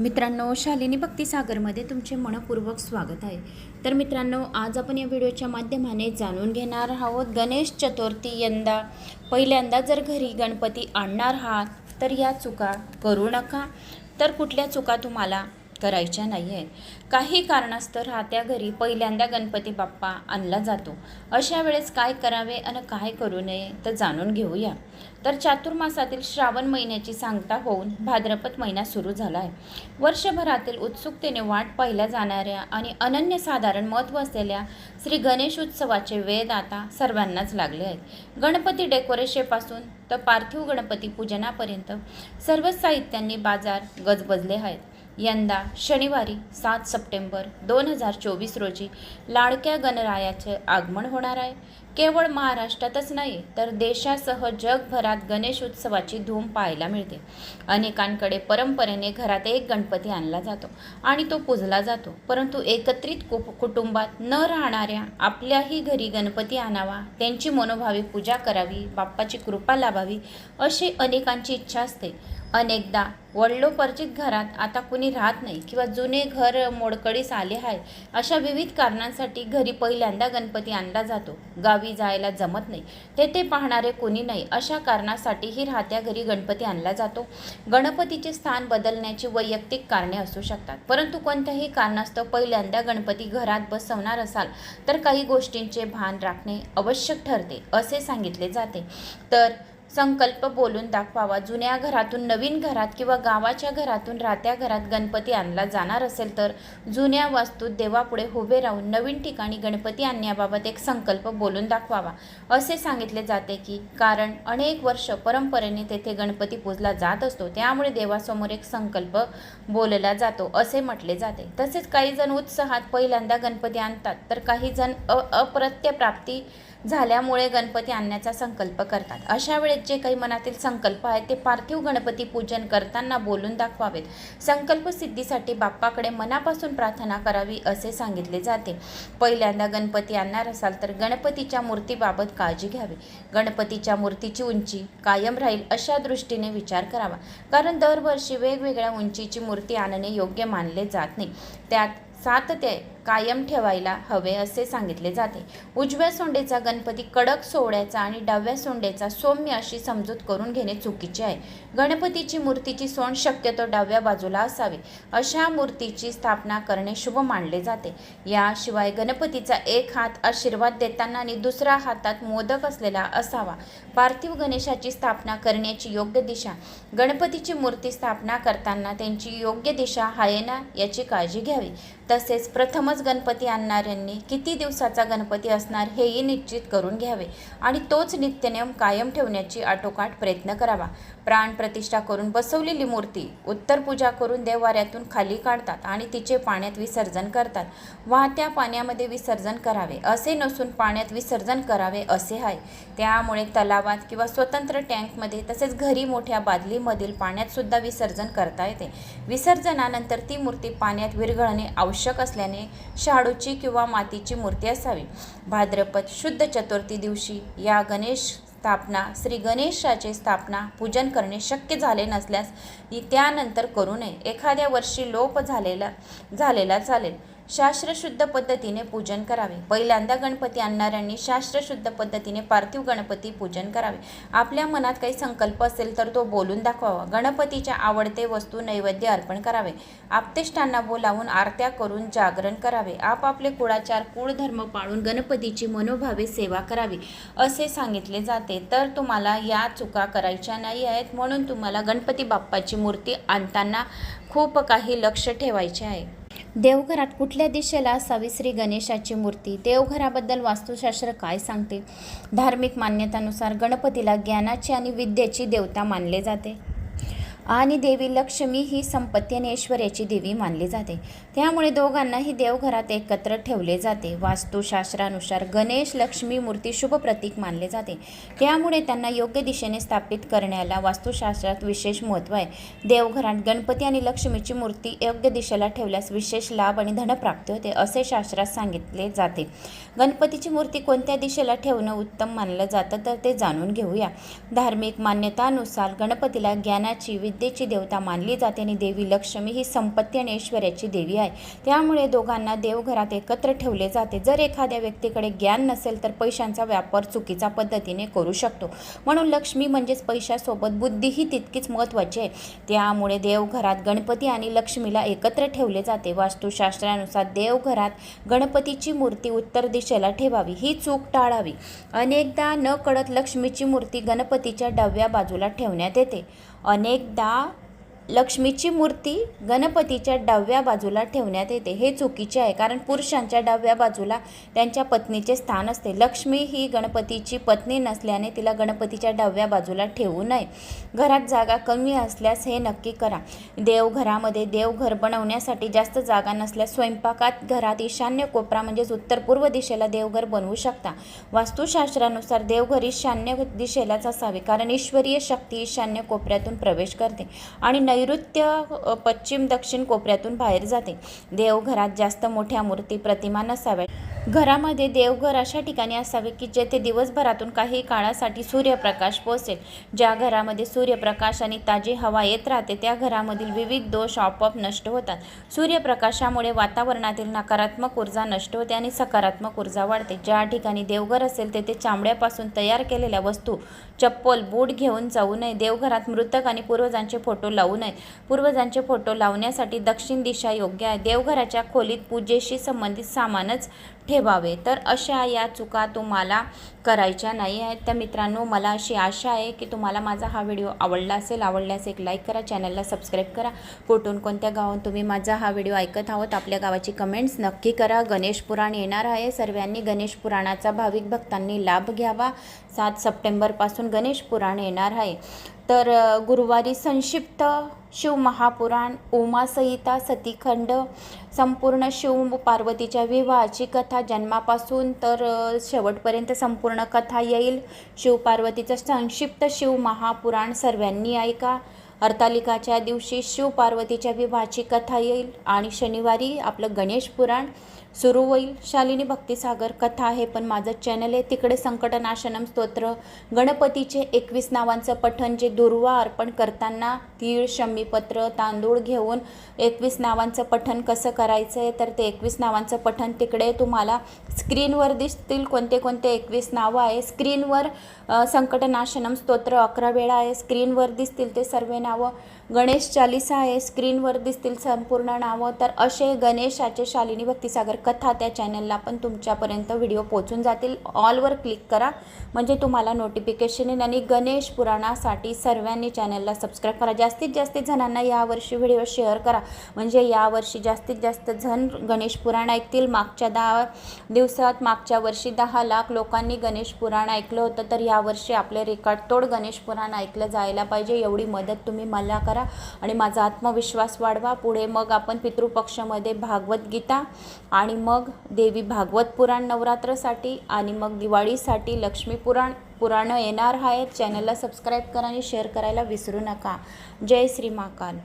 मित्रांनो शालिनी भक्तिसागरमध्ये तुमचे मनपूर्वक स्वागत आहे. तर मित्रांनो आज आपण या व्हिडिओच्या माध्यमाने जाणून घेणार आहोत गणेश चतुर्थी यंदा. पहिल्यांदा जर घरी गणपती आणणार आहात तर या चुका करू नका. तर कुठल्या चुका तुम्हाला करायच्या नाही आहेत काही कारणास्तव राहत्या घरी पहिल्यांदा गणपती बाप्पा आणला जातो. अशा वेळेस काय करावे आणि काय करू नये तर जाणून घेऊया. तर चातुर्मासातील श्रावण महिन्याची सांगता होऊन भाद्रपद महिना सुरू झाला आहे वर्षभरातील उत्सुकतेने वाट पाहिल्या जाणाऱ्या आणि अनन्यसाधारण महत्त्व असलेल्या श्री गणेश उत्सवाचे वेध आता सर्वांनाच लागले आहेत. गणपती डेकोरेशनपासून तर पार्थिव गणपती पूजनापर्यंत सर्वच साहित्यांनी बाजार गजबजले आहेत. यंदा शनिवारी सात सप्टेंबर दोन हजार चोवीस रोजी लाडक्या गणरायाचे आगमन होणार आहे. केवळ महाराष्ट्रातच नाही तर देशासह जगभरात गणेश उत्सवाची धूम पाहायला मिळते. अनेकांकडे परंपरेने घरात एक गणपती आणला जातो आणि तो पूजला जातो. परंतु एकत्रित कु कुटुंबात न राहणाऱ्या आपल्याही घरी गणपती आणावा त्यांची मनोभावी पूजा करावी बाप्पाची कृपा लाभावी अशी अनेकांची इच्छा असते. अनेकदा. वडिलोपरिचित घरात आता कुणी राहत नाही किंवा जुने घर मोडकळीस आले आहे अशा विविध कारणांसाठी घरी पहिल्यांदा गणपती आणला जातो. गावी जायला जमत नाही. तेथे पाहणारे कोणी नाही अशा कारणासाठीही राहत्या घरी गणपती आणला जातो. गणपतीचे स्थान बदलण्याची वैयक्तिक कारणे असू शकतात. परंतु कोणत्याही कारणास्तव पहिल्यांदा गणपती घरात बसवणार असाल तर काही गोष्टींचे भान राखणे आवश्यक ठरते असे सांगितले जाते. तर संकल्प बोलून दाखवावा. जुन्या घरातून नवीन घरात किंवा गावाच्या घरातून राहत्या घरात गणपती आणला जाणार असेल तर जुन्या वास्तूत देवापुढे उभे राहून नवीन ठिकाणी गणपती आणण्याबाबत एक संकल्प बोलून दाखवावा. असे सांगितले जाते की कारण अनेक वर्ष परंपरेने तेथे गणपती पूजला जात असतो. त्यामुळे देवासमोर एक संकल्प बोलला जातो असे म्हटले जाते. तसेच काही जण उत्साहात पहिल्यांदा गणपती आणतात तर काही जण अ अप्रत्यप्राप्ती झाल्यामुळे गणपती आणण्याचा संकल्प करतात. अशा वेळेस जे काही मनातील संकल्प आहेत ते पार्थिव गणपती पूजन करताना बोलून दाखवावेत. संकल्प सिद्धीसाठी बाप्पाकडे मनापासून प्रार्थना करावी असे सांगितले जाते. पहिल्यांदा गणपती आणणार असाल तर गणपतीच्या मूर्तीबाबत काळजी घ्यावी. गणपतीच्या मूर्तीची उंची कायम राहील अशा दृष्टीने विचार करावा. कारण दरवर्षी वेगवेगळ्या उंचीची मूर्ती आणणे योग्य मानले जात नाही. त्यात सात ते कायम ठेवायला हवे असे सांगितले जाते. उजव्या सोंडेचा गणपती कडक सोहळ्याचा आणि डाव्या सोंडेचा सौम्य अशी समजूत करून घेणे चुकीचे आहे. गणपतीची मूर्तीची सोंड शक्यतो डाव्या बाजूला असावी. अशा मूर्तीची स्थापना करणे शुभ मानले जाते. याशिवाय गणपतीचा एक हात आशीर्वाद देताना आणि दुसरा हातात मोदक असलेला असावा. पार्थिव गणेशाची स्थापना करण्याची योग्य दिशा. गणपतीची मूर्ती स्थापना करताना त्यांची योग्य दिशा आहे ना याची काळजी घ्यावी. तसेच प्रथम प्रथमच गणपती आणणाऱ्यांनी किती दिवसाचा गणपती असणार हेही निश्चित करून घ्यावे आणि तोच नित्यनियम कायम ठेवण्याची आटोकाट प्रयत्न करावा. प्राण प्रतिष्ठा करून बसवलेली मूर्ती उत्तर पूजा करून देवाऱ्यातून खाली काढतात आणि तिचे पाण्यात विसर्जन करतात. वाहत्या पाण्यामध्ये विसर्जन करावे असे नसून पाण्यात विसर्जन करावे असे आहे. त्यामुळे तलावात किंवा स्वतंत्र टँकमध्ये तसेच घरी मोठ्या बादलीमधील पाण्यात सुद्धा विसर्जन करता येते. विसर्जनानंतर ती मूर्ती पाण्यात विरघळणे आवश्यक असल्याने शाडूची किंवा मातीची मूर्ती असावी. भाद्रपद शुद्ध चतुर्थी दिवशी या गणेश स्थापना श्री गणेशाचे स्थापना पूजन करणे शक्य झाले नसल्यास त्यानंतर करू नये. एखाद्या वर्षी लोप झालेला झालेला चालेल. शास्त्रशुद्ध पद्धतीने पूजन करावे. पहिल्यांदा गणपती आणणाऱ्यांनी शास्त्रशुद्ध पद्धतीने पार्थिव गणपती पूजन करावे. आपल्या मनात काही संकल्प असेल तर तो बोलून दाखवावा. गणपतीच्या आवडते वस्तू नैवेद्य अर्पण करावे. आपतेष्टांना बोलावून आरत्या करून जागरण करावे. आपापले कुळाचार कुळधर्म पाळून गणपतीची मनोभावे सेवा करावी असे सांगितले जाते. तर तुम्हाला या चुका करायच्या नाही आहेत. म्हणून तुम्हाला गणपती बाप्पाची मूर्ती आणताना खूप काही लक्ष ठेवायचे आहे. देवघरात कुठल्या दिशेला असावी श्री गणेशाची मूर्ती? देवघराबद्दल वास्तुशास्त्र काय सांगते? धार्मिक मान्यतानुसार गणपतीला ज्ञानाची आणि विद्येची देवता मानले जाते. आणि देवी लक्ष्मी ही संपत्ती आणि ऐश्वर्याची देवी मानली जाते. त्यामुळे दोघांनाही देवघरात एकत्र ठेवले जाते. वास्तुशास्त्रानुसार गणेश लक्ष्मी मूर्ती शुभ प्रतीक मानले जाते. त्यामुळे त्यांना योग्य दिशेने स्थापित करण्याला वास्तुशास्त्रात विशेष महत्त्व आहे. देवघरात गणपती आणि लक्ष्मीची मूर्ती योग्य दिशेला ठेवल्यास विशेष लाभ आणि धनप्राप्ती होते असे शास्त्रात सांगितले जाते. गणपतीची मूर्ती कोणत्या दिशेला ठेवणं उत्तम मानलं जातं तर ते जाणून घेऊया. धार्मिक मान्यतानुसार गणपतीला ज्ञानाची विद्येची देवता मानली जाते आणि देवी लक्ष्मी ही संपत्ती आणि ऐश्वर्याची देवी आहे. त्यामुळे दोघांना देवघरात एकत्र ठेवले जाते. जर एखाद्या व्यक्तीकडे ज्ञान नसेल तर पैशांचा व्यापार चुकीचा पद्धतीने करू शकतो. म्हणून लक्ष्मी म्हणजेच पैशासोबत बुद्धीही तितकीच महत्त्वाची आहे. त्यामुळे देवघरात गणपती आणि लक्ष्मीला एकत्र ठेवले जाते. वास्तुशास्त्रानुसार देवघरात गणपतीची मूर्ती उत्तर दिशेला ठेवावी. ही चूक टाळावी. अनेकदा न कळत लक्ष्मीची मूर्ती गणपतीच्या डाव्या बाजूला ठेवण्यात येते. अनेकदा लक्ष्मीची मूर्ती गणपतीच्या डाव्या बाजूला ठेवण्यात येते. हे चुकीचे आहे कारण पुरुषांच्या डाव्या बाजूला त्यांच्या पत्नीचे स्थान असते. लक्ष्मी ही गणपतीची पत्नी नसल्याने तिला गणपतीच्या डाव्या बाजूला ठेवू नये. घरात जागा कमी असल्यास हे नक्की करा. देवघरामध्ये देवघर बनवण्यासाठी जास्त जागा नसल्यास स्वयंपाकात घरात ईशान्य कोपरा म्हणजेच उत्तर पूर्व दिशेला देवघर बनवू शकता. वास्तुशास्त्रानुसार देवघर ईशान्य दिशेलाच असावे कारण ईश्वरीय शक्ती ईशान्य कोपऱ्यातून प्रवेश करते. आणि नैऋत्य पश्चिम दक्षिण कोपऱ्यातून बाहेर जाते. देवघरात जास्त मोठ्या मूर्ती प्रतिमा नसाव्या घरामध्ये देवघर अशा ठिकाणी असावे की जेथे दिवसभरातून काही काळासाठी सूर्यप्रकाश पोचेल ज्या घरामध्ये सूर्यप्रकाश आणि ताजी हवा येत राहते त्या घरामधील विविध दोष आपोआप नष्ट होतात. सूर्यप्रकाशामुळे वातावरणातील नकारात्मक ऊर्जा नष्ट होते आणि सकारात्मक ऊर्जा वाढते. ज्या ठिकाणी देवघर असेल तेथे चामड्यापासून तयार केलेल्या वस्तू चप्पल बूट घेऊन जाऊ नये. देवघरात मृतक आणि पूर्वजांचे फोटो लावू नये. पूर्वजांचे फोटो लावण्यासाठी दक्षिण दिशा योग्य आहे. देवघराच्या खोलीत पूजेशी संबंधित सामानच ठेवावे. तर अशा या चुका तुम्हाला करायच्या नाही आहेत. तर मित्रांनो मला अशी आशा आहे की तुम्हाला माझा हा व्हिडिओ आवडला असेल आवडल्यास एक लाईक करा चॅनलला सबस्क्राईब करा. कुठून कोणत्या गावात तुम्ही माझा हा व्हिडिओ ऐकत आहोत आपल्या गावाची कमेंट्स नक्की करा. गणेश पुराण येणार आहे. सर्वांनी गणेश पुराणाचा भाविक भक्तांनी लाभ घ्यावा. सात सप्टेंबरपासून गणेश पुराण येणार आहे. तर गुरुवारी संक्षिप्त शिवमहापुराण महापुराण सतीखंड संपूर्ण शिव पार्वतीच्या विवाहाची कथा जन्मापासून तर शेवटपर्यंत संपूर्ण कथा येईल. शिवपार्वतीचं संक्षिप्त शिव महापुराण सर्वांनी ऐका. हरतालिकाच्या दिवशी शिवपार्वतीच्या विवाहाची कथा येईल. आणि शनिवारी आपलं गणेश पुराण. सुरू होईल. शालिनी भक्तिसागर कथा आहे पण माझं चॅनल आहे. तिकडे संकटनाशनम स्तोत्र. गणपतीचे एकवीस नावांचं पठण जे दुर्वा अर्पण करताना तीळ शमीपत्र तांदूळ घेऊन एकवीस नावांचं पठण कसं करायचं आहे तर ते एकवीस नावांचं पठण तिकडे तुम्हाला स्क्रीनवर दिसतील कोणते कोणते एकवीस नावं आहे. स्क्रीनवर संकटनाशनम स्तोत्र अकरा वेळा आहे. स्क्रीनवर दिसतील ते सर्व नावं. गणेश चालिसा आहे स्क्रीनवर दिसतील संपूर्ण नावं. तर असे गणेशाचे शालिनी भक्तिसागर कथा त्या चॅनलला पण तुमच्यापर्यंत व्हिडिओ पोचून जातील. ऑलवर क्लिक करा. म्हणजे तुम्हाला नोटिफिकेशन येईल आणि गणेश पुराणासाठी सर्वांनी चॅनलला सबस्क्राईब करा. जास्तीत जास्त जणांना यावर्षी व्हिडिओ शेअर करा. म्हणजे यावर्षी जास्तीत जास्त जण गणेश पुराण ऐकतील. मागच्या दहा दिवसात मागच्या वर्षी दहा लाख लोकांनी गणेश पुराण ऐकलं होतं. तर यावर्षी आपले रेकॉर्ड तोड गणेश पुराण ऐकलं जायला पाहिजे. एवढी मदत तुम्ही मला करा. आणि माझा आत्मविश्वास वाढवा. पुढे मग आपण पितृपक्षामध्ये भागवत गीता आणि मग देवी भागवत पुराण नवरात्रसाठी आणि मग दिवाळीसाठी लक्ष्मी पुराण पुराणं येणार आहेत. चॅनलला सबस्क्राईब करा आणि शेअर करायला विसरू नका. जय श्री महाकाल